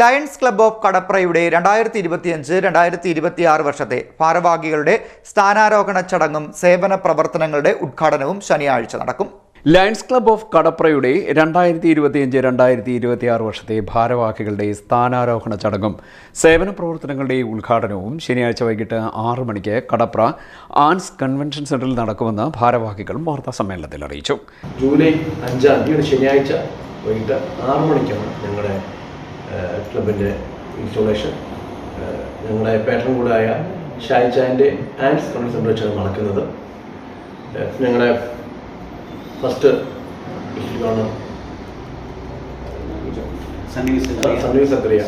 Lions club of കടപ്രയുടെ രണ്ടായിരത്തി ഇരുപത്തിയഞ്ച് രണ്ടായിരത്തി ഇരുപത്തി ആറ് വർഷത്തെ ഭാരവാഹികളുടെ സ്ഥാനാരോഹണ ചടങ്ങും സേവന പ്രവർത്തനങ്ങളുടെ ഉദ്ഘാടനവും ശനിയാഴ്ച നടക്കും. ലയൺസ് ക്ലബ് ഓഫ് കടപ്രയുടെ രണ്ടായിരത്തി ഇരുപത്തിയഞ്ച് രണ്ടായിരത്തി ഇരുപത്തി ആറ് വർഷത്തെ ഭാരവാഹികളുടെ സ്ഥാനാരോഹണ ചടങ്ങും സേവന പ്രവർത്തനങ്ങളുടെ ഉദ്ഘാടനവും ശനിയാഴ്ച വൈകിട്ട് ആറ് മണിക്ക് കടപ്ര ആൻസ് കൺവെൻഷൻ സെന്ററിൽ നടക്കുമെന്ന് ഭാരവാഹികൾ വാർത്താ സമ്മേളനത്തിൽ അറിയിച്ചു. ജൂലൈ അഞ്ചാം തീയതി ശനിയാഴ്ച വൈകിട്ട് ആറ് മണിക്കാണ് ഞങ്ങളുടെ ക്ലബിന്റെ ഇൻസ്റ്റോളേഷൻ ഞങ്ങളുടെ പേട്ടൺ കൂടായ ഷായിജാന്റെ ആൻഡ്സ് കൺവെൻഷൻ സെന്റർ വെച്ചാണ് നടക്കുന്നത് ഞങ്ങളുടെ ഫസ്റ്റ് ഇൻസ്റ്റിറ്റ്യൂട്ടാണ് സണ്ണി സക്രിയ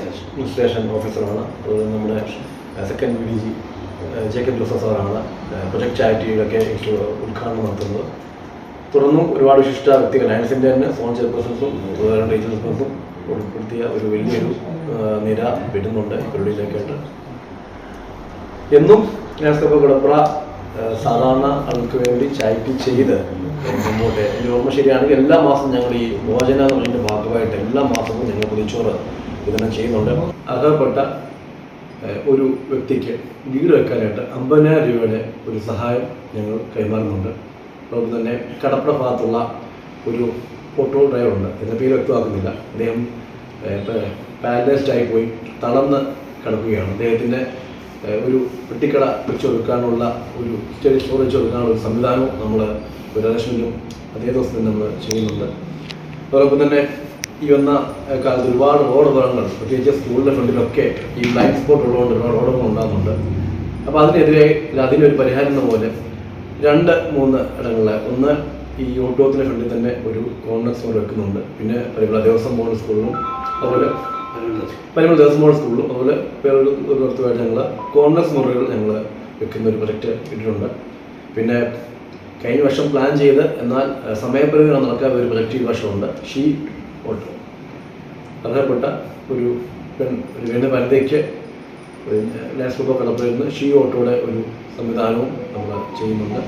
ഇൻസ്റ്റേഷൻ ഓഫീസറാണ് അതുപോലെ നമ്മുടെ second V G. G Jacob Joseph സാറാണ് പ്രൊജക്ട് ചാരിറ്റിയിലൊക്കെ ഉദ്ഘാടനം നടത്തുന്നത്. തുടർന്നും ഒരുപാട് വിശിഷ്ട വ്യക്തികൾ ആൻഡ്സിന്റെ തന്നെ സോൺ ചെയർപേഴ്സൺസും അതുപോലെ റീജിയണൽ ഉൾപ്പെടുത്തിയ ഒരു വലിയൊരു നിര വിടുന്നുണ്ട് ഈ പരിപാടിയിലേക്കായിട്ട് എന്നും നേരത്തെ കിടപ്പുറ സാധാരണ ആൾക്ക് വേണ്ടി ചായ്പ് ചെയ്ത് മുമ്പോട്ട് എന്റെ ഓർമ്മ ശരിയാണെങ്കിൽ എല്ലാ മാസവും ഞങ്ങൾ ഈ ഭോജന എന്ന് പറയുന്നതിന്റെ ഭാഗമായിട്ട് എല്ലാ മാസവും ഞങ്ങൾ പുതിച്ചോറ് വിതരണം ചെയ്യുന്നുണ്ട്. അർഹപ്പെട്ട ഒരു വ്യക്തിക്ക് വീട് വെക്കാനായിട്ട് അമ്പതിനായിരം രൂപയുടെ ഒരു സഹായം ഞങ്ങൾ കൈമാറുന്നുണ്ട്. അതുപോലെ തന്നെ കടപ്പുറ ഭാഗത്തുള്ള ഒരു ഓട്ടോ ഡ്രൈവറുണ്ട് എന്റെ പേര് വ്യക്തമാക്കുന്നില്ല. അദ്ദേഹം പാരലൈസ്ഡ് ആയി പോയി തളർന്ന് കിടക്കുകയാണ്. അദ്ദേഹത്തിന്റെ ഒരു പെട്ടിക്കട വെച്ച് കൊടുക്കാനുള്ള ഒരു സ്റ്റഡി സ്റ്റോർ വെച്ച് കൊടുക്കാനുള്ള ഒരു സംവിധാനവും നമ്മൾ അറേഞ്ച്മെന്റും അതേ ദിവസം നമ്മൾ ചെയ്യുന്നുണ്ട്. അതോടൊപ്പം തന്നെ ഈ വന്ന കാലത്ത് ഒരുപാട് റോഡ് അപകടങ്ങൾ പ്രത്യേകിച്ച് സ്കൂളിന്റെ ഫ്രണ്ടിലൊക്കെ ഈ ബ്ലൈൻഡ് സ്പോട്ട് ഉള്ളതുകൊണ്ട് ഒരുപാട് റോഡുകൾ ഉണ്ടാകുന്നുണ്ട്. അപ്പോൾ അതിനെതിരെ അതിനൊരു പരിഹാരം എന്ന പോലെ രണ്ട് മൂന്ന് ഇടങ്ങളിൽ ഒന്ന് ഈ ഓട്ടോത്തിന്റെ ഫ്രണ്ടിൽ തന്നെ ഒരു കോർണർ സ്റ്റോർ വെക്കുന്നുണ്ട്. പിന്നെ പരിമള ദേവസ്വം ബോർഡ് സ്കൂളിലും അതുപോലെ പരിമള ദേവസ്വം ബോർഡ് സ്കൂളിലും അതുപോലെ വേറൊരു ഒരു അടുത്തുമായിട്ട് ഞങ്ങൾ കോർണർ മുറികൾ ഞങ്ങൾ വെക്കുന്ന ഒരു പ്രൊജക്റ്റ് ഇട്ടിട്ടുണ്ട്. പിന്നെ കഴിഞ്ഞ വർഷം പ്ലാൻ ചെയ്ത് എന്നാൽ സമയപരിധി നടക്കാത്ത ഒരു പ്രൊജക്റ്റ് ഈ വർഷമുണ്ട്. She auto. അർഹപ്പെട്ട ഒരു പെൺ ഒരു വീണ്ടും വനിതയ്ക്ക് ലാസ്റ്റ് ക്ലബ് കടപ്പുറയിൽ നിന്ന് ഷീ ഓട്ടോയുടെ ഒരു സംവിധാനവും നമ്മൾ ചെയ്യുന്നുണ്ട്.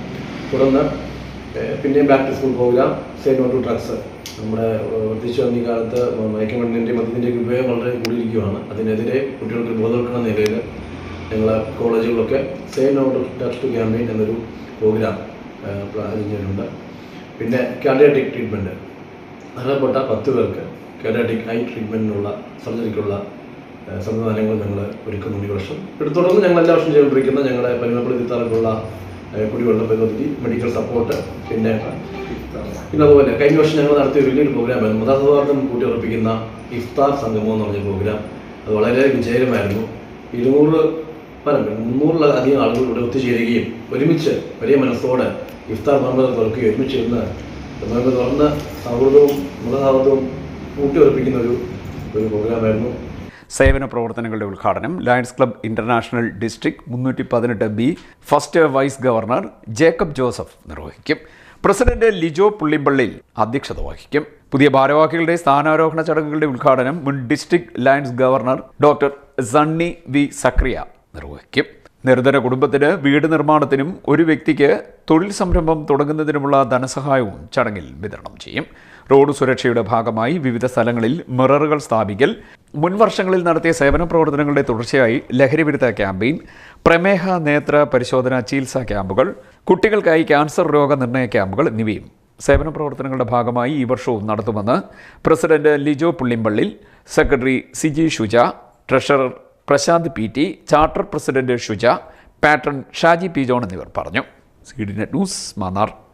തുടർന്ന് പിന്നെയും back to school program say no to drugs നമ്മുടെ വർദ്ധിച്ചു വന്ന കാലത്ത് മയക്കുമരുന്നിന്റെയും മദ്യത്തിന്റെയും ഉപയോഗം വളരെ കൂടിയിരിക്കുകയാണ്. അതിനെതിരെ കുട്ടികൾക്ക് ബോധവൽക്കരണ നിലയിൽ ഞങ്ങൾ കോളേജുകളൊക്കെ say not to drugs to campaign എന്നൊരു പ്രോഗ്രാം ചെയ്തിട്ടുണ്ട് പിന്നെ കാഡിയാറ്റിക് ട്രീറ്റ്മെന്റ് അർഹപ്പെട്ട പത്ത് പേർക്ക് കാഡിയാറ്റിക് ഐ ട്രീറ്റ്മെന്റിനുള്ള സർജറിക്കുള്ള സംവിധാനങ്ങൾ ഞങ്ങൾ ഒരുക്കുന്നുണ്ട് ഈ വർഷം. എടുത്തുടർന്ന് തുടർന്ന് ഞങ്ങൾ എല്ലാ വർഷവും ചെയ്തുകൊണ്ടിരിക്കുന്ന ഞങ്ങളുടെ പരിമപ്പള്ളി തിത്താറക്കുള്ള കുടിവെള്ള പദ്ധതി മെഡിക്കൽ സപ്പോർട്ട് പിന്നെ പിന്നെ അതുപോലെ കഴിഞ്ഞ വർഷം ഞങ്ങൾ നടത്തിയ വലിയൊരു പ്രോഗ്രാമായിരുന്നു മതസൗഹാർദ്ദം കൂട്ടിയുറപ്പിക്കുന്ന ഇഫ്താർ സംഗമം എന്ന് പറഞ്ഞ പ്രോഗ്രാം അത് വളരെ വിജയകരമായിരുന്നു. ഇരുന്നൂറ് പല മുന്നൂറിലധികം ആളുകൾ ഇവിടെ ഒത്തുചേരുകയും ഒരുമിച്ച് വലിയ മനസ്സോടെ ഇഫ്താർ മർമ്മതം തുറക്കുകയും ഒരുമിച്ച് ഇരുന്ന് തുറന്ന് സൗഹൃദവും മതസൗഹൃദവും കൂട്ടിയുറപ്പിക്കുന്ന ഒരു ഒരു പ്രോഗ്രാമായിരുന്നു സേവന പ്രവർത്തനങ്ങളുടെ ഉദ്ഘാടനം ലയൺസ് ക്ലബ് ഇന്റർനാഷണൽ ഡിസ്ട്രിക്ട് മുന്നൂറ്റി പതിനെട്ട് B first vice governor Jacob Joseph നിർവഹിക്കും. പ്രസിഡന്റ് ലിജോ പുള്ളിമ്പള്ളിൽ അധ്യക്ഷത വഹിക്കും. പുതിയ ഭാരവാഹികളുടെ സ്ഥാനാരോഹണ ചടങ്ങുകളുടെ ഉദ്ഘാടനം മുൻ district Lions governor doctor Sunny V Zacharia നിർവഹിക്കും. നിർധന കുടുംബത്തിന് വീട് നിർമ്മാണത്തിനും ഒരു വ്യക്തിക്ക് തൊഴിൽ സംരംഭം തുടങ്ങുന്നതിനുമുള്ള ധനസഹായവും ചടങ്ങിൽ വിതരണം ചെയ്യും. റോഡ് സുരക്ഷയുടെ ഭാഗമായി വിവിധ സ്ഥലങ്ങളിൽ മിററുകൾ സ്ഥാപിക്കൽ മുൻ വർഷങ്ങളിൽ നടത്തിയ സേവന പ്രവർത്തനങ്ങളുടെ തുടർച്ചയായി ലഹരിവിരുദ്ധ ക്യാമ്പയിൻ പ്രമേഹ നേത്ര പരിശോധന ചികിത്സാ ക്യാമ്പുകൾ കുട്ടികൾക്കായി ക്യാൻസർ രോഗനിർണയ ക്യാമ്പുകൾ എന്നിവയും സേവന പ്രവർത്തനങ്ങളുടെ ഭാഗമായി ഈ വർഷവും നടത്തുമെന്ന് president Lijo Pullimpalli secretary Siji Shuja treasurer Prashanth P T charter president Shuja patron Shaji P John എന്നിവർ പറഞ്ഞു. C net news Mannar.